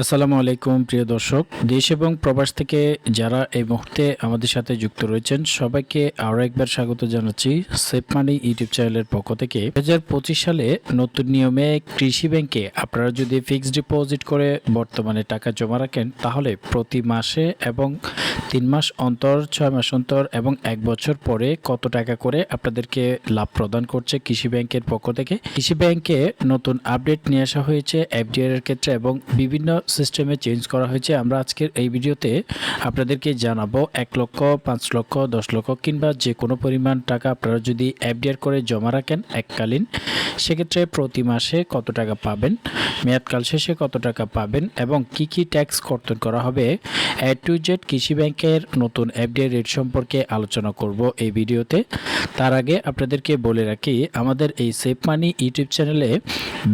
আসসালামু আলাইকুম, প্রিয় দর্শক। দেশ এবং প্রবাস থেকে যারা এই মুহূর্তে আমাদের সাথে যুক্ত রয়েছেন, সবাইকে আরও একবার স্বাগত জানাচ্ছি সেফ মানি ইউটিউব চ্যানেলের পক্ষ থেকে। দু হাজার পঁচিশ সালে নতুন নিয়মে কৃষি ব্যাংকে আপনারা যদি ফিক্সড ডিপোজিট করে বর্তমানে টাকা জমা রাখেন, তাহলে প্রতি মাসে এবং তিন মাস অন্তর, ছয় মাস অন্তর এবং এক বছর পরে কত টাকা করে আপনাদেরকে লাভ প্রদান করছে কৃষি ব্যাংকের পক্ষ থেকে। কৃষি ব্যাংকে নতুন আপডেট নিয়ে আসা হয়েছে এফডিআর এর ক্ষেত্রে এবং বিভিন্ন সিস্টেমে চেঞ্জ করা হয়েছে। আমরা আজকের এই ভিডিওতে আপনাদেরকে জানাব এক লক্ষ, পাঁচ লক্ষ, দশ লক্ষ কিংবা যে কোনো পরিমাণ টাকা আপনারা যদি এফডিআর করে জমা রাখেন এককালীন, সেক্ষেত্রে প্রতি মাসে কত টাকা পাবেন মেয়াদকাল শেষে কত টাকা পাবেন এবং কি কি ট্যাক্স কর্তন করা হবে এ টু জেড কৃষি ব্যাংকের নতুন এফডিআর রেট সম্পর্কে আলোচনা করব এই ভিডিওতে। তার আগে আপনাদেরকে বলে রাখি, আমাদের এই সেফ মানি ইউটিউব চ্যানেলে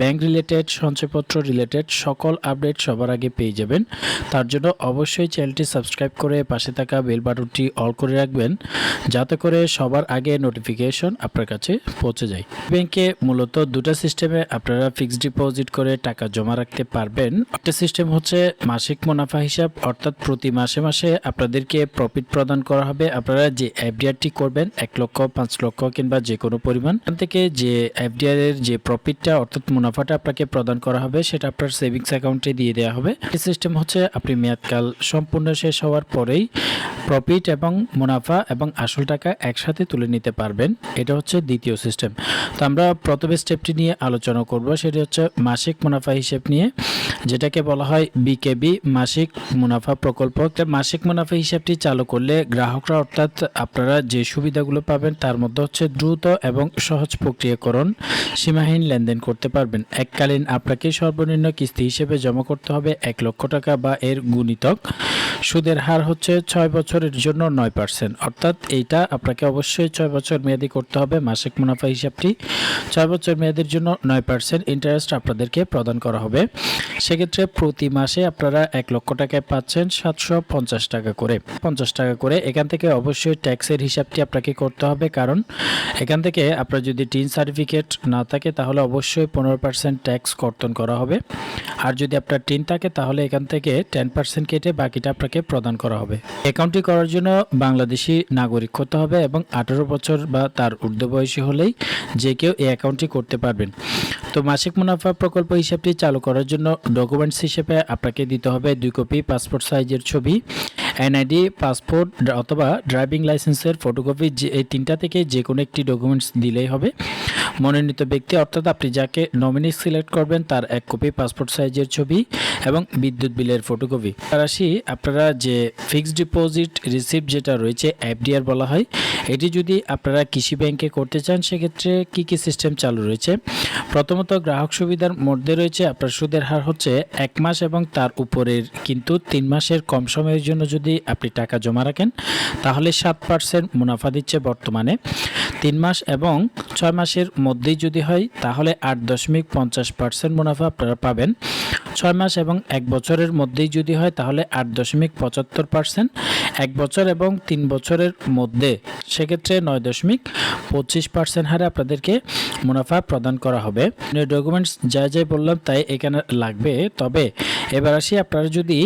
ব্যাংক রিলেটেড সঞ্চয়পত্র রিলেটেড সকল আপডেট সবার আগে পেয়ে যাবেন। তার জন্য অবশ্যই চ্যানেলটি সাবস্ক্রাইব করে পাশে থাকা বেল বাটনটি অল করে রাখবেন, যাতে করে সবার আগে নোটিফিকেশন আপনার কাছে পৌঁছে যায়। ব্যাংকে মূলত দুটো সিস্টেমে আপনারা ফিক্সড ডিপোজিট করে টাকা জমা রাখতে পারবেন। একটা সিস্টেম হচ্ছে মাসিক মুনাফা হিসাব, অর্থাৎ প্রতি মাসে মাসে আপনাদেরকে প্রফিট প্রদান করা হবে। আপনারা যে এফডিআরটি করবেন, এক লক্ষ, পাঁচ লক্ষ কিংবা যে কোনো পরিমাণ থেকে যে এফডিআর এর যে প্রফিটটা অর্থাৎ মুনাফাটা আপনাকে প্রদান করা হবে, সেটা আপনার সেভিংস অ্যাকাউন্টে দিয়ে দেওয়া হবে। এই সিস্টেম হচ্ছে আপনি মেয়াদকাল সম্পূর্ণ শেষ হওয়ার পরেই প্রফিট এবং মুনাফা এবং আসল টাকা একসাথে তুলে নিতে পারবেন। এটা হচ্ছে দ্বিতীয় সিস্টেম তো আমরা প্রথমে স্টেপটি নিয়ে আলোচনা করব। সেটি হচ্ছে মাসিক মুনাফা হিসেব নিয়ে, যেটাকে বলা হয় বিকেবি মাসিক মুনাফা প্রকল্প। মাসিক মুনাফা হিসাবটি চালু করলে গ্রাহকরা অর্থাৎ আপনারা যে সুবিধাগুলো পাবেন তার মধ্যে হচ্ছে দ্রুত এবং সহজ প্রক্রিয়াকরণ, সীমাহীন লেনদেন করতে পারবেন। এককালীন আপনাকে সর্বনিম্ন কিস্তি হিসেবে জমা করতে হবে। এক লক্ষ টাকা বা এর গুণিতক। সুদের হার হচ্ছে ছয় বছরের জন্য নয় পার্সেন্ট। অর্থাৎ এইটা আপনাকে অবশ্যই ছয় বছর মেয়াদি করতে হবে মাসিক মুনাফা হিসাবটি। ছয় বছর মেয়াদের জন্য নয় পার্সেন্ট ইন্টারেস্ট আপনাদেরকে প্রদান করা হবে। সেক্ষেত্রে প্রতি মাসে আপনারা এক লক্ষ টাকায় পাচ্ছেন সাতশো পঞ্চাশ টাকা করে। পঞ্চাশ টাকা করে এখান থেকে অবশ্যই ট্যাক্সের হিসাবটি আপনাকে করতে হবে। কারণ এখান থেকে আপনার যদি টিন সার্টিফিকেট না থাকে, তাহলে অবশ্যই পনেরো পার্সেন্ট ট্যাক্স কর্তন করা হবে। আর যদি আপনার টিন থাকে, তাহলে এখান থেকে টেন পার্সেন্ট কেটে বাকিটা আপনাকে প্রদান করা হবে। অ্যাকাউন্টটি করার জন্য বাংলাদেশি নাগরিক হতে হবে এবং আঠারো বছর বা তার ঊর্ধ্ব বয়সী হলেই যে কেউ এই অ্যাকাউন্টটি করতে পারবেন। তো মাসিক মুনাফা প্রকল্প হিসাবটি চালু করার জন্য ডকুমেন্টস হিসেবে আপনাকে দিতে হবে দুই কপি পাসপোর্ট সাইজের ছবি এনআইডি, পাসপোর্ট অথবা ড্রাইভিং লাইসেন্সের ফটোকপি, যে এই তিনটা থেকে যে কোনো একটি ডকুমেন্টস দিলেই হবে। মনোনীত ব্যক্তি, অর্থাৎ আপনি যাকে নমিনি সিলেক্ট করবেন, তার এক কপি পাসপোর্ট সাইজের ছবি এবং বিদ্যুৎ বিলের ফটোকপি। আর আসি, আপনারা যে ফিক্সড ডিপোজিট রিসিপ্ট যেটা রয়েছে, এফডিআর বলা হয়, এটি যদি আপনারা কৃষি ব্যাংকে করতে চান, সেক্ষেত্রে কি কি সিস্টেম চালু রয়েছে? প্রথমত, গ্রাহক সুবিধার মধ্যে রয়েছে, আপনার সুদের হার হচ্ছে এক মাস এবং তার উপরের কিন্তু তিন মাসের কম সময়ের জন্য যদি আপনি টাকা জমা রাখেন, তাহলে সাত পার্সেন্ট মুনাফা দিচ্ছে বর্তমানে। তিন মাস এবং ছয় মাসের মধ্যেই যদি হয়, তাহলে আট দশমিক পঞ্চাশ পার্সেন্ট মুনাফা আপনারা পাবেন। ছয় মাস এবং এক বছরের মধ্যেই যদি হয়, তাহলে আট দশমিক পঁচাত্তর পার্সেন্ট এক বছর এবং তিন বছরের মধ্যে, সেক্ষেত্রে নয় দশমিক পঁচিশ পার্সেন্ট হারে আপনাদেরকে মুনাফা প্রদান করা হবে। ডকুমেন্টস যা যাই বললাম, তাই এখানে লাগবে। তবে এবার আসি, আপনারা যদি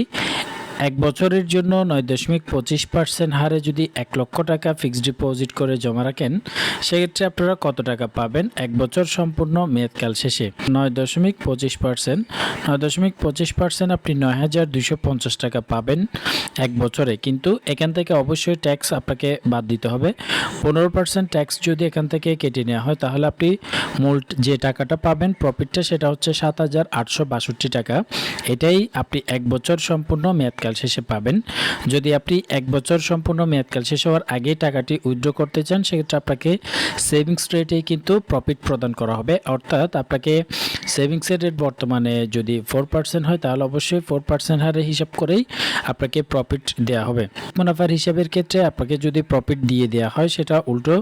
এক বছরের জন্য নয় দশমিক পঁচিশ পার্সেন্ট হারে যদি এক লক্ষ টাকা ফিক্সড ডিপোজিট করে জমা রাখেন, সেক্ষেত্রে আপনারা কত টাকা পাবেন? এক বছর সম্পূর্ণ মেয়াদকাল শেষে নয় দশমিক পঁচিশ পার্সেন্ট। নয় দশমিক পঁচিশ পার্সেন্ট আপনি নয় হাজার দুশো পঞ্চাশ টাকা পাবেন এক বছরে। কিন্তু এখান থেকে অবশ্যই ট্যাক্স আপনাকে বাদ দিতে হবে। পনেরো পার্সেন্ট ট্যাক্স যদি এখান থেকে কেটে নেওয়া হয়, তাহলে আপনি মূল যে টাকাটা পাবেন প্রফিটটা সেটা হচ্ছে সাত হাজার আটশো বাষট্টি টাকা। এটাই আপনি এক বছর সম্পূর্ণ মেয়াদকাল শেষে পাবেন। যদি আপনি এক বছর সম্পূর্ণ মেয়াদকাল শেষ হওয়ার আগেই টাকাটি উইথড্র করতে চান, সেক্ষেত্রে আপনাকে সেভিংস রেটেই কিন্তু প্রফিট প্রদান করা হবে। অর্থাৎ আপনাকে সেভিংসের রেট বর্তমানে যদি ফোর পার্সেন্ট হয়, তাহলে অবশ্যই ফোর পার্সেন্ট হারে হিসাব করেই আপনাকে প্রফিট দেওয়া হবে। মুনাফার হিসাবের ক্ষেত্রে আপনাকে যদি প্রফিট দিয়ে দেওয়া হয়, সেটা উল্টো।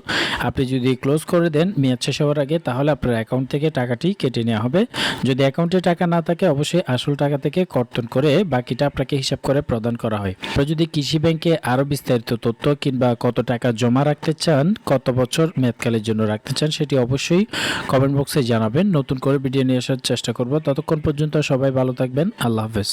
আপনি যদি ক্লোজ করে দেন, মেয়াদ শেষ হওয়ার আগে, তাহলে আপনার অ্যাকাউন্ট থেকে টাকাটি কেটে নেওয়া হবে। যদি অ্যাকাউন্টে টাকা না থাকে, অবশ্যই আসল টাকা থেকে কর্তন করে বাকিটা আপনাকে হিসাব করে প্রদান করা হয়। আপনারা যদি কৃষি ব্যাংকে আরও বিস্তারিত তথ্য কিংবা কত টাকা জমা রাখতে চান, কত বছর মেয়াদকালের জন্য রাখতে চান, সেটি অবশ্যই কমেন্ট বক্সে জানাবেন। নতুন করে ভিডিও নিয়ে আসার চেষ্টা করব। ততক্ষণ পর্যন্ত সবাই ভালো থাকবেন। আল্লাহ হাফেজ।